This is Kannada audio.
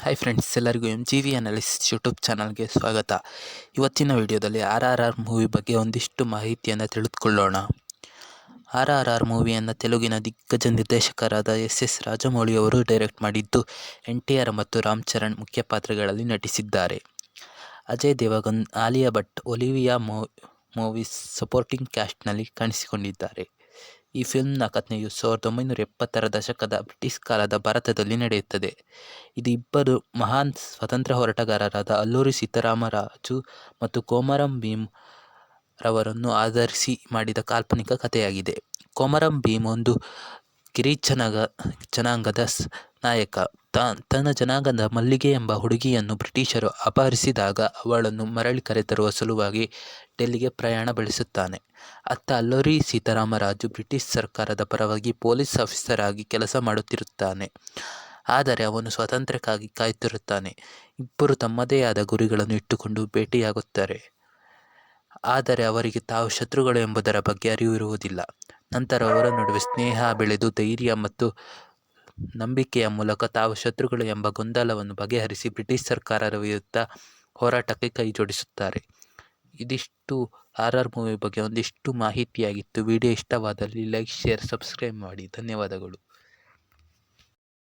ಹಾಯ್ ಫ್ರೆಂಡ್ಸ್ ಎಲ್ಲರಿಗೂ M G V analysis YouTube ಚಾನಲ್ಗೆ ಸ್ವಾಗತ. ಇವತ್ತಿನ ವಿಡಿಯೋದಲ್ಲಿ ಆರ್ ಆರ್ ಆರ್ ಮೂವಿ ಬಗ್ಗೆ ಒಂದಿಷ್ಟು ಮಾಹಿತಿಯನ್ನು ತಿಳಿದುಕೊಳ್ಳೋಣ. ಆರ್ ಆರ್ ಆರ್ ಮೂವಿಯನ್ನು ತೆಲುಗಿನ ದಿಗ್ಗಜ ನಿರ್ದೇಶಕರಾದ ಎಸ್ ಎಸ್ ರಾಜಮೌಳಿ ಅವರು ಡೈರೆಕ್ಟ್ ಮಾಡಿದ್ದು ಎನ್ ಟಿ ಆರ್ ಮತ್ತು ರಾಮ್ ಚರಣ್ ಮುಖ್ಯ ಪಾತ್ರಗಳಲ್ಲಿ ನಟಿಸಿದ್ದಾರೆ. Ajay Devgan, Alia Bhatt, Olivia movies supporting ಕ್ಯಾಸ್ಟ್ನಲ್ಲಿ ಕಾಣಿಸಿಕೊಂಡಿದ್ದಾರೆ. ಈ ಫಿಲ್ಮ್ನ ಕಥೆಯು ಸಾವಿರದ ಒಂಬೈನೂರ ಎಪ್ಪತ್ತರ ದಶಕದ ಬ್ರಿಟಿಷ್ ಕಾಲದ ಭಾರತದಲ್ಲಿ ನಡೆಯುತ್ತದೆ. ಇದು ಇಬ್ಬರು ಮಹಾನ್ ಸ್ವತಂತ್ರ ಹೋರಾಟಗಾರರಾದ ಅಲ್ಲೂರಿ ಸೀತಾರಾಮರಾಜು ಮತ್ತು ಕೋಮರಂ ಭೀಮ್ ರವರನ್ನು ಆಧರಿಸಿ ಮಾಡಿದ ಕಾಲ್ಪನಿಕ ಕಥೆಯಾಗಿದೆ. ಕೋಮರಂ ಭೀಮ್ ಒಂದು ಕಿರಿಚನಗ, ಜನಾಂಗದ ನಾಯಕ ತಾನ್ ತನ್ನ ಜನಾಂಗದ ಮಲ್ಲಿಗೆ ಎಂಬ ಹುಡುಗಿಯನ್ನು ಬ್ರಿಟಿಷರು ಅಪಹರಿಸಿದಾಗ ಅವಳನ್ನು ಮರಳಿ ಕರೆತರುವ ಸಲುವಾಗಿ ಡೆಲ್ಲಿಗೆ ಪ್ರಯಾಣ ಬೆಳೆಸುತ್ತಾನೆ. ಅತ್ತ ಅಲ್ಲೋರಿ ಸೀತಾರಾಮರಾಜು ಬ್ರಿಟಿಷ್ ಸರ್ಕಾರದ ಪರವಾಗಿ ಪೊಲೀಸ್ ಆಫೀಸರ್ ಆಗಿ ಕೆಲಸ ಮಾಡುತ್ತಿರುತ್ತಾನೆ. ಆದರೆ ಅವನು ಸ್ವಾತಂತ್ರ್ಯಕ್ಕಾಗಿ ಕಾಯುತ್ತಿರುತ್ತಾನೆ. ಇಬ್ಬರು ತಮ್ಮದೇ ಆದ ಗುರಿಗಳನ್ನು ಇಟ್ಟುಕೊಂಡು ಭೇಟಿಯಾಗುತ್ತಾರೆ. ಆದರೆ ಅವರಿಗೆ ತಾವು ಶತ್ರುಗಳು ಎಂಬುದರ ಬಗ್ಗೆ ಅರಿವಿರುವುದಿಲ್ಲ ನಂತರ ಅವರ ನಡುವೆ ಸ್ನೇಹ, ಬೆಳೆದು ಧೈರ್ಯ ಮತ್ತು ನಂಬಿಕೆಯ ಮೂಲಕ ತಾವು ಶತ್ರುಗಳು ಎಂಬ ಗೊಂದಲವನ್ನು ಬಗೆಹರಿಸಿ ಬ್ರಿಟಿಷ್ ಸರ್ಕಾರದ ವಿರುದ್ಧ ಹೋರಾಟಕ್ಕೆ ಕೈ ಜೋಡಿಸುತ್ತಾರೆ. ಇದಿಷ್ಟು ಆರ್ ಆರ್ ಮೂವಿ ಬಗ್ಗೆ ಒಂದಿಷ್ಟು ಮಾಹಿತಿಯಾಗಿತ್ತು. ವಿಡಿಯೋ ಇಷ್ಟವಾದಲ್ಲಿ ಲೈಕ್, ಶೇರ್, ಸಬ್ಸ್ಕ್ರೈಬ್ ಮಾಡಿ. ಧನ್ಯವಾದಗಳು.